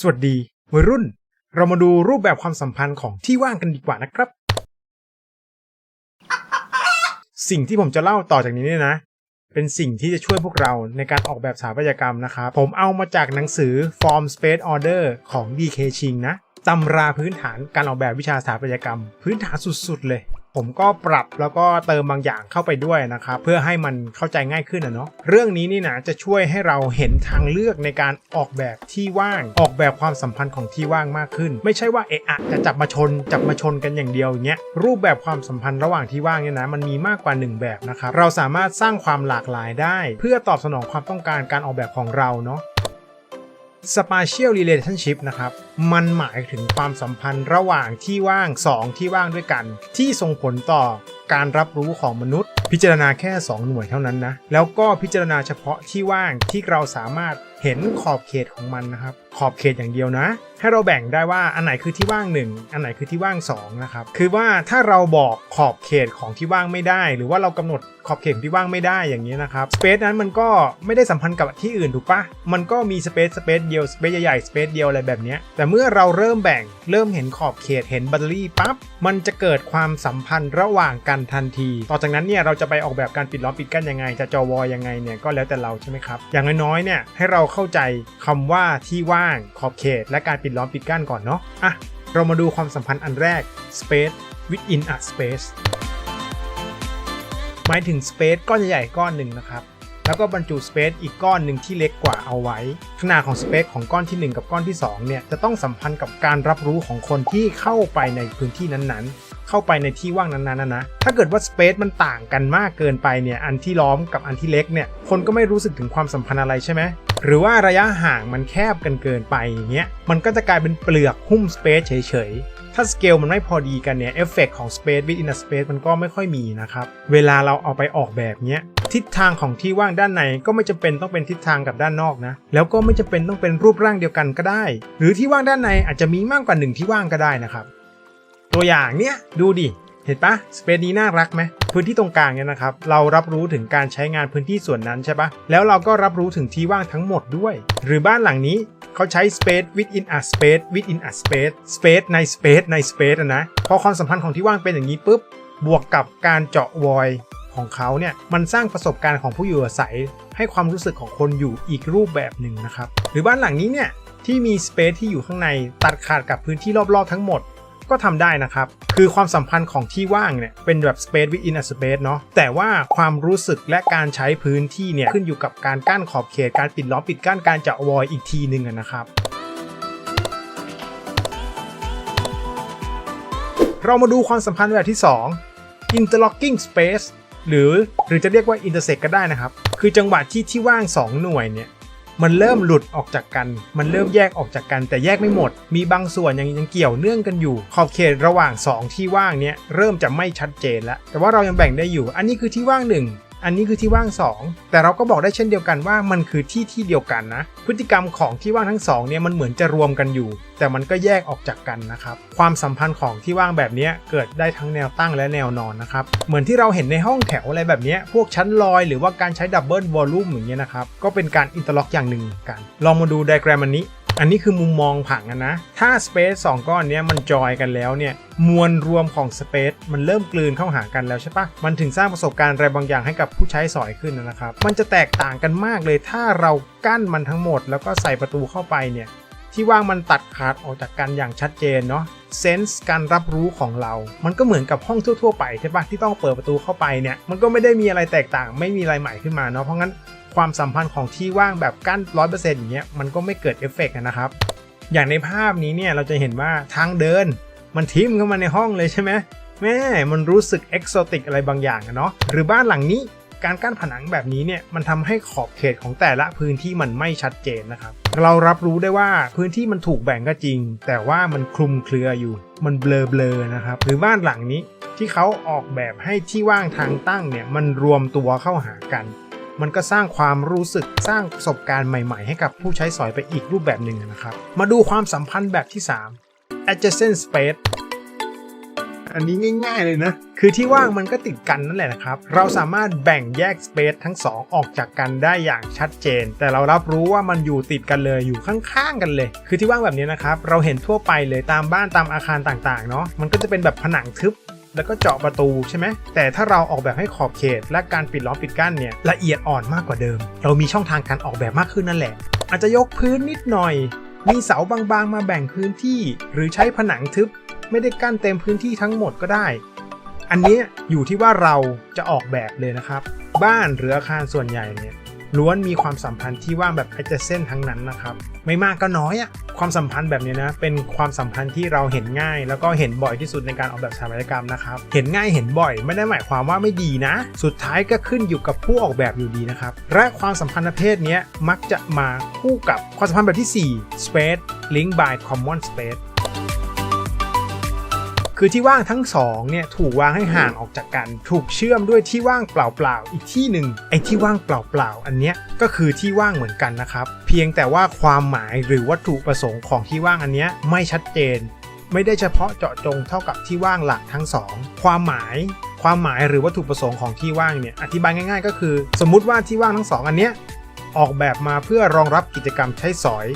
สวัสดีวัยรุ่น เรามาดูรูปแบบความสัมพันธ์ของที่ว่างกันดีกว่านะครับ สิ่งที่ผมจะเล่าต่อจากนี้เนี่ยนะ เป็นสิ่งที่จะช่วยพวกเราในการออกแบบสถาปัตยกรรมนะครับ ผมเอามาจากหนังสือ Form Space Order ของ DK Ching นะตำราพื้นฐานการออกแบบวิชาสถาปัตยกรรม พื้นฐานสุดๆเลย ผมก็ปรับแล้วก็เติมบางอย่างเข้าไปด้วยนะครับเพื่อให้มันเข้าใจง่ายขึ้นนะเนาะเรื่องนี้นี่นะจะช่วยให้เราเห็นทางเลือกในการออกแบบที่ว่าง ออกแบบความสัมพันธ์ของที่ว่างมากขึ้น ไม่ใช่ว่าเอะอะจะจับมาชนจับมาชนกันอย่างเดียวอย่างเงี้ยรูปแบบความสัมพันธ์ระหว่างที่ว่างเนี่ยนะมันมีมากกว่าหนึ่งแบบนะครับเราสามารถสร้างความหลากหลายได้ เพื่อตอบสนองความต้องการการออกแบบของเราเนาะ Spatial Relationship นะครับ มันหมายถึงความสัมพันธ์ระหว่างที่ว่าง 2 ที่ว่างด้วยกัน ที่ส่งผลต่อการรับรู้ของมนุษย์ พิจารณาแค่ 2 หน่วยเท่านั้นนะ แล้วก็พิจารณาเฉพาะที่ว่างที่เราสามารถเห็นขอบเขตของมันนะครับ ขอบเขตอย่างเดียวนะ ให้เราแบ่งได้ว่าอันไหนคือที่ว่าง 1 อันไหนคือที่ว่าง2นะครับคือว่าถ้าเราบอกขอบเขตของที่ว่างไม่ได้ หรือว่าเรากำหนดขอบเขตที่ว่างไม่ได้อย่างนี้นะครับสเปซนั้นมันก็ไม่ได้สัมพันธ์กับที่อื่นถูกปะมันก็มีสเปซสเปซเดียวสเปซใหญ่ๆสเปซเดียวอะไรแบบนี้แต่เมื่อเราเริ่มแบ่งเริ่มเห็นขอบเขตเห็นแบตเตอรี่ปั๊บมันจะเกิดความสัมพันธ์ระหว่างกันทันที ต่อจากนั้นเนี่ยเราจะไปออกแบบการปิดล้อมปิดกั้นยังไง จะจอวอยังไงเนี่ยก็แล้วแต่เราใช่ไหมครับอย่างน้อยๆเนี่ยให้เราเข้าใจคำว่าที่ว่าง ขอบเขต และการปิดล้อมปิดกั้นก่อนเนาะอะเรามาดูความสัมพันธ์อันแรก space within a space หมายถึง space ก้อนใหญ่ๆก้อนหนึ่งนะครับ แล้วก็บรรจุ space อีกก้อนหนึ่งที่เล็กกว่าเอาไว้ ขนาดของ space ของก้อนที่ 1 กับก้อนที่2เนี่ยจะต้องสัมพันธ์กับการรับรู้ของคนที่เข้าไปในพื้นที่นั้นๆ เข้าไปในที่ว่างนั้นๆนะนะถ้าเกิดว่า space มันต่างกันมากเกินไปเนี่ยอันที่ล้อมกับอันที่เล็กเนี่ยคนก็ไม่รู้สึกถึงความสัมพันธ์อะไรใช่ไหม หรือว่าระยะห่างมันแคบกันเกินไปอย่างเงี้ยมันก็จะกลายเป็นเปลือกหุ้ม space เฉยๆ ถ้าสเกลมันไม่พอดีกันเนี่ยเอฟเฟกของ Space within a Space มันก็ไม่ค่อยมีนะครับ เวลาเราเอาไปออกแบบเนี้ยทิศทางของที่ว่างด้านในก็ไม่จำเป็นต้องเป็นทิศทางกับด้านนอกนะ แล้วก็ไม่จำเป็นต้องเป็นรูปร่างเดียวกันก็ได้ หรือที่ว่างด้านในอาจจะมีมากกว่าหนึ่งที่ว่างก็ได้นะครับ ตัวอย่างเนี้ยดูดิ เห็นปะสเปซนี้น่ารักไหมพื้นที่ตรงกลางเนี่ยนะครับ เรารับรู้ถึงการใช้งานพื้นที่ส่วนนั้นใช่ปะแล้วเราก็รับรู้ถึงที่ว่างทั้งหมดด้วย หรือบ้านหลังนี้เขาใช้ space within a space within a space space ใน space ใน space นะพอความสัมพันธ์ของที่ว่างเป็นอย่างนี้ปุ๊บบวกกับการเจาะวอยของเขาเนี่ยมันสร้างประสบการณ์ของผู้อยู่อาศัย ให้ความรู้สึกของคนอยู่อีกรูปแบบหนึ่งนะครับ หรือบ้านหลังนี้เนี่ยที่มี space ที่อยู่ข้างในตัดขาดกับพื้นที่รอบๆทั้งหมด ก็ทำได้นะครับ คือความสัมพันธ์ของที่ว่างเนี่ยเป็นแบบ space within a space เนาะแต่ว่าความรู้สึกและการใช้พื้นที่เนี่ยขึ้นอยู่กับการกั้นขอบเขตการปิดล้อมปิดกั้นการจะวอยอีกทีหนึ่งนะครับเรามาดูความสัมพันธ์แบบที่ 2 interlocking space หรือหรือจะเรียกว่า intersect ก็ได้นะครับ คือจังหวะที่ที่ว่าง 2 หน่วยเนี่ย มันเริ่มหลุดออกจากกัน มันเริ่มแยกออกจากกันแต่แยกไม่หมด มีบางส่วนยังยังเกี่ยวเนื่องกันอยู่ ขอบเขตระหว่าง 2 ที่ว่างเนี้ยเริ่มจะไม่ชัดเจนแล้วแต่ว่าเรายังแบ่งได้อยู่ อันนี้คือที่ว่าง 1 อันนี้คือที่ว่าง 2 แต่เราก็บอกได้เช่นเดียวกันว่ามันคือที่ที่เดียวกันนะ พฤติกรรมของที่ว่างทั้งสองเนี่ยมันเหมือนจะรวมกันอยู่ แต่มันก็แยกออกจากกันนะครับความสัมพันธ์ของที่ว่างแบบนี้เกิดได้ทั้งแนวตั้งและแนวนอนนะครับเหมือนที่เราเห็นในห้องแถวอะไรแบบนี้พวกชั้นลอยหรือว่าการใช้ดับเบิลวอลลุ่มอย่างเงี้ยนะครับก็เป็นการอินเตอร์ล็อกอย่างหนึ่งกัน ลองมาดูไดอะแกรมอันนี้ อันนี้คือมุมมองผังอะนะ ถ้า Space 2 ก้อนนี้มันจอยกันแล้วเนี่ย มวลรวมของ Space มันเริ่มกลืนเข้าหากันแล้วใช่ปะมันถึงสร้างประสบการณ์อะไรบางอย่างให้กับผู้ใช้สอยขึ้นนะครับ มันจะแตกต่างกันมากเลยถ้าเรากั้นมันทั้งหมด แล้วก็ใส่ประตูเข้าไปเนี่ยที่ว่างมันตัดขาดออกจากกันอย่างชัดเจนเนาะเซนส์การรับรู้ของเรา มันก็เหมือนกับห้องทั่ว ๆ ไปใช่ปะที่ต้องเปิดประตูเข้าไปเนี่ย มันก็ไม่ได้มีอะไรแตกต่าง ไม่มีอะไรใหม่ขึ้นมาเนาะ เพราะงั้น ความสัมพันธ์ของที่ว่างแบบกั้นร้อยเปอร์เซ็นต์อย่างเงี้ยมันก็ไม่เกิดเอฟเฟกต์นะครับ อย่างในภาพนี้เนี่ยเราจะเห็นว่าทางเดิน มันทิ่มเข้ามาในห้องเลยใช่ไหมแม่มันรู้สึกเอกโซติกอะไรบางอย่างอะเนาะหรือบ้านหลังนี้การกั้นผนังแบบนี้เนี่ยมันทำให้ขอบเขตของแต่ละพื้นที่มันไม่ชัดเจนนะครับ เรารับรู้ได้ว่าพื้นที่มันถูกแบ่งก็จริง แต่ว่ามันคลุมเครืออยู่ มันเบลอๆนะครับ หรือบ้านหลังนี้ที่เขาออกแบบให้ที่ว่างทางตั้งเนี่ยมันรวมตัวเข้าหากัน มันก็สร้างความรู้สึกสร้างประสบการณ์ใหม่ๆ ให้กับผู้ใช้สอยไปอีกรูปแบบหนึ่งนะครับ มาดูความสัมพันธ์แบบที่ 3 adjacent space อันนี้ง่าย ๆ เลยนะ คือที่ว่างมันก็ติดกันนั่นแหละนะครับ เราสามารถแบ่งแยกสเปซทั้งสองออกจากกันได้อย่างชัดเจน แต่เรารับรู้ว่ามันอยู่ติดกันเลยอยู่ข้างๆกันเลย คือที่ว่างแบบนี้นะครับ เราเห็นทั่วไปเลยตามบ้านตามอาคารต่างๆ เนาะมันก็จะเป็นแบบผนังทึบ แล้วก็เจาะประตูใช่ไหมแต่ถ้าเราออกแบบให้ขอบเขต และการปิดล้อมปิดกั้นเนี่ยละเอียดอ่อนมากกว่าเดิม เรามีช่องทางการออกแบบมากขึ้นนั่นแหละ อาจจะยกพื้นนิดหน่อย มีเสาบางๆมาแบ่งพื้นที่ หรือใช้ผนังทึบ ไม่ได้กั้นเต็มพื้นที่ทั้งหมดก็ได้ อันนี้อยู่ที่ว่าเราจะออกแบบเลยนะครับ บ้านหรืออาคารส่วนใหญ่เนี่ย ล้วนมีความสัมพันธ์ที่ว่างแบบ adjacent ทั้งนั้นนะครับ ไม่มากก็น้อยอะความสัมพันธ์แบบนี้นะ เป็นความสัมพันธ์ที่เราเห็นง่าย แล้วก็เห็นบ่อยที่สุดในการออกแบบสถาปัตยกรรมนะครับ เห็นง่ายเห็นบ่อย ไม่ได้หมายความว่าไม่ดีนะ สุดท้ายก็ขึ้นอยู่กับผู้ออกแบบอยู่ดีนะครับ และความสัมพันธ์ประเภทนี้มักจะมาคู่กับความสัมพันธ์แบบที่ 4 space link by common space คือที่ว่างทั้งสองเนี่ยถูกวางให้ห่างออกจากกัน ถูกเชื่อมด้วยที่ว่างเปล่าๆอีกที่หนึ่งไอ้ที่ว่างเปล่าๆอันเนี้ยก็คือที่ว่างเหมือนกันนะครับ เพียงแต่ว่าความหมายหรือวัตถุประสงค์ของที่ว่างอันเนี้ยไม่ชัดเจน ไม่ได้เฉพาะเจาะจงเท่ากับที่ว่างหลักทั้งสองความหมายความหมายหรือวัตถุประสงค์ของที่ว่างเนี่ยอธิบายง่าย ๆ ก็คือ สมมุติว่าที่ว่างทั้งสองอันเนี้ยออกแบบมาเพื่อรองรับกิจกรรมใช้สอย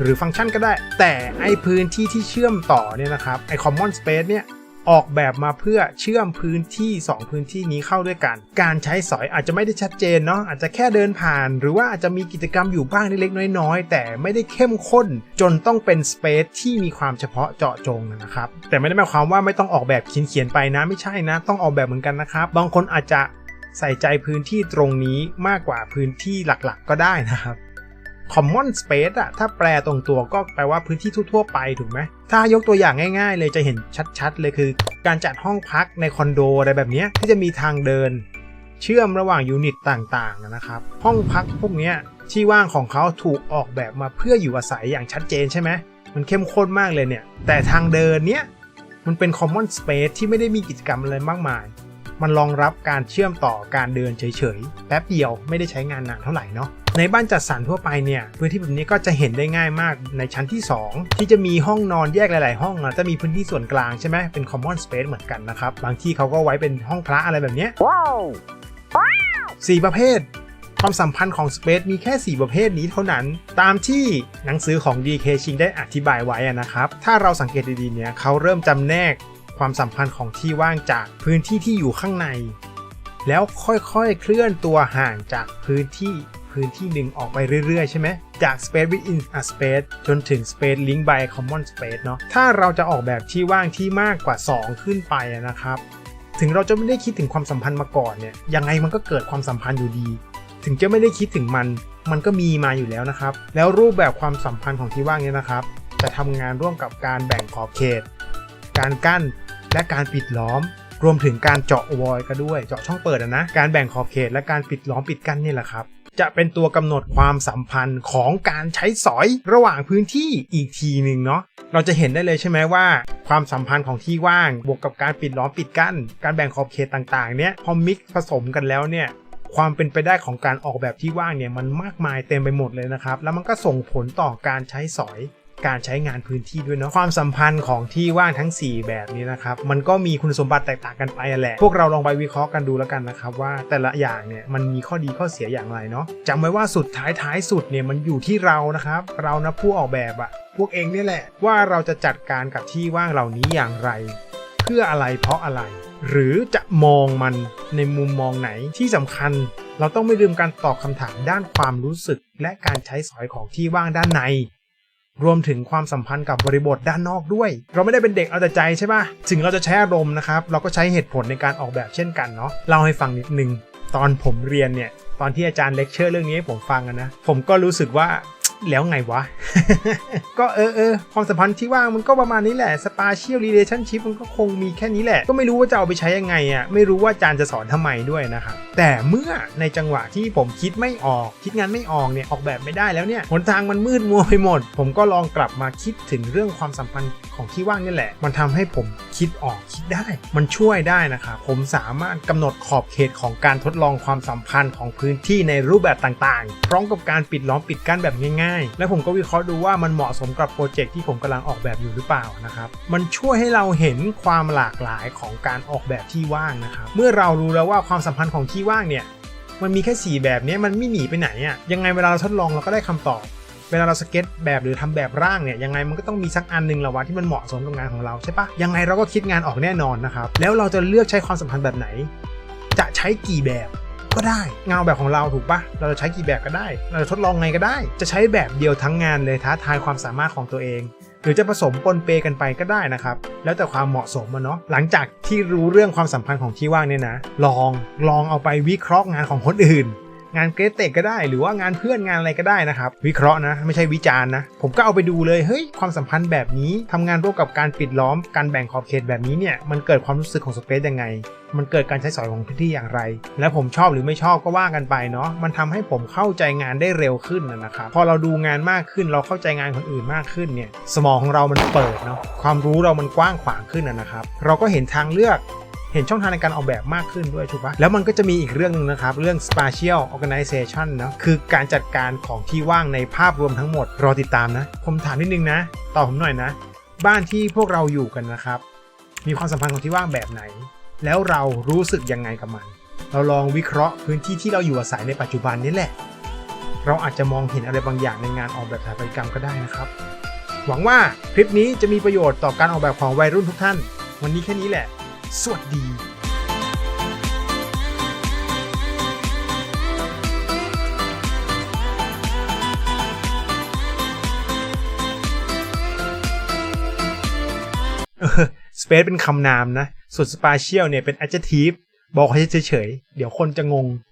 หรือฟังก์ชันก็ได้ แต่ไอพื้นที่ที่เชื่อมต่อเนี่ยนะครับไอ common space เนี่ยออกแบบมาเพื่อเชื่อมพื้นที่ 2 พื้นที่นี้เข้าด้วยกัน การใช้สอยอาจจะไม่ได้ชัดเจนเนาะอาจจะแค่เดินผ่าน หรือว่าอาจจะมีกิจกรรมอยู่บ้างเล็กๆน้อยๆ แต่ไม่ได้เข้มข้น จนต้องเป็นสเปซที่มีความเฉพาะเจาะจงนะครับ แต่ไม่ได้หมายความว่าไม่ต้องออกแบบเขียนๆไปนะไม่ใช่นะ ต้องออกแบบเหมือนกันนะครับ บางคนอาจจะใส่ใจพื้นที่ตรงนี้มากกว่าพื้นที่หลักๆ ก็ได้นะครับ common space อะถ้าแปลตรงตัวก็แปลว่าพื้นที่ทั่วๆไปถูกไหม ถ้ายกตัวอย่างง่าย ๆ เลยจะเห็นชัดๆ เลยคือ การจัดห้องพักในคอนโดอะไรแบบนี้ที่จะมีทางเดิน เชื่อมระหว่างยูนิตต่างๆนะครับ ห้องพักพวกนี้ที่ว่างของเขาถูกออกแบบมาเพื่ออยู่อาศัยอย่างชัดเจนใช่ไหมมันเข้มข้นมากเลยเนี่ย แต่ทางเดินเนี้ยมันเป็น common space ที่ไม่ได้มีกิจกรรมอะไรมากมาย มันรองรับการเชื่อมต่อการเดินเฉยๆ แป๊บเดียวไม่ได้ใช้งานนานเท่าไหร่เนาะ ในบ้านจัดสรรทั่วไปเนี่ยพื้นที่แบบนี้ก็จะเห็นได้ง่ายมากในชั้นที่ 2 ที่จะมีห้องนอนแยกหลาย ๆ ห้องอะจะมีพื้นที่ส่วนกลางใช่ไหมเป็น common space เหมือนกันนะครับบางที่เขาก็ไว้เป็นห้องพระอะไรแบบเนี้ย4ประเภท ความสัมพันธ์ของ Space มีแค่ 4 ประเภทนี้เท่านั้น ตามที่หนังสือของ DK ชิงได้อธิบายไว้อะนะครับ ถ้าเราสังเกตดีๆเนี่ยเขาเริ่มจำแนกความสัมพันธ์ของที่ว่างจากพื้นที่ที่อยู่ข้างใน แล้วค่อยๆเคลื่อนตัวห่างจากพื้นที่ พื้นที่หนึ่งออกไปเรื่อยๆ ใช่ไหมจาก space within a space จนถึง space link by common space เนาะถ้าเราจะออกแบบที่ว่างที่มากกว่า 2 ขึ้นไปนะครับ ถึงเราจะไม่ได้คิดถึงความสัมพันธ์มาก่อนเนี่ยยังไงมันก็เกิดความสัมพันธ์อยู่ดี ถึงจะไม่ได้คิดถึงมัน มันก็มีมาอยู่แล้วนะครับ แล้วรูปแบบความสัมพันธ์ของที่ว่างเนี่ยนะครับ จะทำงานร่วมกับการแบ่งขอบเขต การกั้นและการปิดล้อมรวมถึงการเจาะวอยก็ด้วย เจาะช่องเปิดนะ การแบ่งขอบเขตและการปิดล้อมปิดกั้นนี่แหละครับ จะเป็นตัวกำหนดความสัมพันธ์ของการใช้สอยระหว่างพื้นที่อีกทีหนึ่งเนาะเราจะเห็นได้เลยใช่ไหมว่า ความสัมพันธ์ของที่ว่าง บวกกับการปิดล้อมปิดกั้น การแบ่งขอบเขตต่างๆเนี่ยพอมิกซ์ผสมกันแล้วเนี่ยความเป็นไปได้ของการออกแบบที่ว่างเนี่ยมันมากมายเต็มไปหมดเลยนะครับ แล้วมันก็ส่งผลต่อการใช้สอย การใช้งานพื้นที่ด้วยเนาะความสัมพันธ์ของที่ว่างทั้ง 4 แบบนี้นะครับ มันก็มีคุณสมบัติแตกต่างกันไปแหละ พวกเราลองไปวิเคราะห์กันดูแล้วกันนะครับ ว่าแต่ละอย่างเนี่ยมันมีข้อดีข้อเสียอย่างไรเนาะจำไว้ว่าสุดท้ายท้ายสุดเนี่ยมันอยู่ที่เรานะครับ เรานะผู้ออกแบบอะพวกเองเนี่ยแหละ ว่าเราจะจัดการกับที่ว่างเหล่านี้อย่างไร เพื่ออะไรเพราะอะไร หรือจะมองมันในมุมมองไหนที่สำคัญเราต้องไม่ลืมการตอบคำถามด้านความรู้สึก และการใช้สอยของที่ว่างด้านใน รวมถึงความสัมพันธ์กับบริบทด้านนอกด้วย เราไม่ได้เป็นเด็กเอาแต่ใจใช่ปะถึงเราจะใช้อารมณ์นะครับ เราก็ใช้เหตุผลในการออกแบบเช่นกันเนาะเล่าให้ฟังนิดนึง ตอนผมเรียนเนี่ย ตอนที่อาจารย์เลคเชอร์เรื่องนี้ให้ผมฟังนะ ผมก็รู้สึกว่า แล้วไงวะ ก็เออเออความสัมพันธ์ที่ว่างมันก็ประมาณนี้แหละ spatial relationship มันก็คงมีแค่นี้แหละ ก็ไม่รู้ว่าจะเอาไปใช้ยังไงอะไม่รู้ว่าจารย์จะสอนทำไมด้วยนะครับแต่เมื่อในจังหวะที่ผมคิดไม่ออก คิดงานไม่ออกเนี่ยออกแบบไม่ได้แล้วเนี่ยหนทางมันมืดมัวไปหมด ผมก็ลองกลับมาคิดถึงเรื่องความสัมพันธ์ของที่ว่างนี่แหละ มันทำให้ผมคิดออกคิดได้ มันช่วยได้นะครับผมสามารถกำหนดขอบเขตของการทดลองความสัมพันธ์ของพื้นที่ในรูปแบบต่างๆ พร้อมกับการปิดล้อมปิดกั้นแบบง่ายๆง่าย และผมก็วิเคราะห์ดูว่ามันเหมาะสมกับโปรเจกต์ที่ผมกำลังออกแบบอยู่หรือเปล่านะครับมันช่วยให้เราเห็นความหลากหลายของการออกแบบที่ว่างนะครับเมื่อเรารู้แล้วว่าความสัมพันธ์ของที่ว่างเนี่ยมันมีแค่ 4 แบบเนี้ยมันไม่หนีไปไหนอะ่ะยังไงเวลาเราทดลองเราก็ได้คำตอบเวลาเราสเก็ตแบบหรือทำแบบร่างเนี่ยยังไงมันก็ต้องมีสักอันหนึ่งละวะที่มันเหมาะสมกับงานของเราใช่ปะยังไงเราก็คิดงานออกแน่นอนนะครับแล้วเราจะเลือกใช้ความสัมพันธ์แบบไหน จะใช้กี่แบบ ก็ได้งาแบบของเราถูกปะเราจะใช้กี่แบบก็ได้ เราจะทดลองไงก็ได้ จะใช้แบบเดียวทั้งงานเลยท้าทายความสามารถของตัวเองหรือจะผสมปนเปกันไปก็ได้นะครับ แล้วแต่ความเหมาะสมอะเนาะหลังจากที่รู้เรื่องความสัมพันธ์ของที่ว่างเนี่ยนะ ลองลองเอาไปวิเคราะห์งานของคนอื่น งานเกรเตกก็ได้ หรือว่างานเพื่อนงานอะไรก็ได้นะครับ วิเคราะห์นะ ไม่ใช่วิจารณ์นะ ผมก็เอาไปดูเลยเฮ้ยความสัมพันธ์แบบนี้ทำงานร่วมกับการปิดล้อมการแบ่งขอบเขตแบบนี้เนี่ยมันเกิดความรู้สึกของสเปซยังไง มันเกิดการใช้สอยของพื้นที่อย่างไร และผมชอบหรือไม่ชอบก็ว่ากันไปเนาะมันทำให้ผมเข้าใจงานได้เร็วขึ้นนะครับพอเราดูงานมากขึ้นเราเข้าใจงานคนอื่นมากขึ้นเนี่ยสมองของเรามันเปิดเนาะความรู้เรามันกว้างขวางขึ้นนะครับเราก็เห็นทางเลือก เห็นช่องทางในการออกแบบมากขึ้นด้วยถูกปะแล้วมันก็จะมีอีกเรื่องหนึ่งนะครับ เรื่อง spatial organization เนอะคือการจัดการของที่ว่างในภาพรวมทั้งหมด รอติดตามนะ ผมถามนิดนึงนะตอบผมหน่อยนะ บ้านที่พวกเราอยู่กันนะครับ มีความสัมพันธ์ของที่ว่างแบบไหน แล้วเรารู้สึกยังไงกับมัน เราลองวิเคราะห์พื้นที่ที่เราอยู่อาศัยในปัจจุบันนี้แหละ เราอาจจะมองเห็นอะไรบางอย่างในงานออกแบบสถาปัตยกรรมก็ได้นะครับ หวังว่าคลิปนี้จะมีประโยชน์ต่อการออกแบบของวัยรุ่นทุกท่าน วันนี้แค่นี้แหละ สวัสดีสเปซเป็นคำนามนะ ส่วนสปาเชียลเนี่ยเป็น adjective บอกให้เฉยๆ เดี๋ยวคนจะงง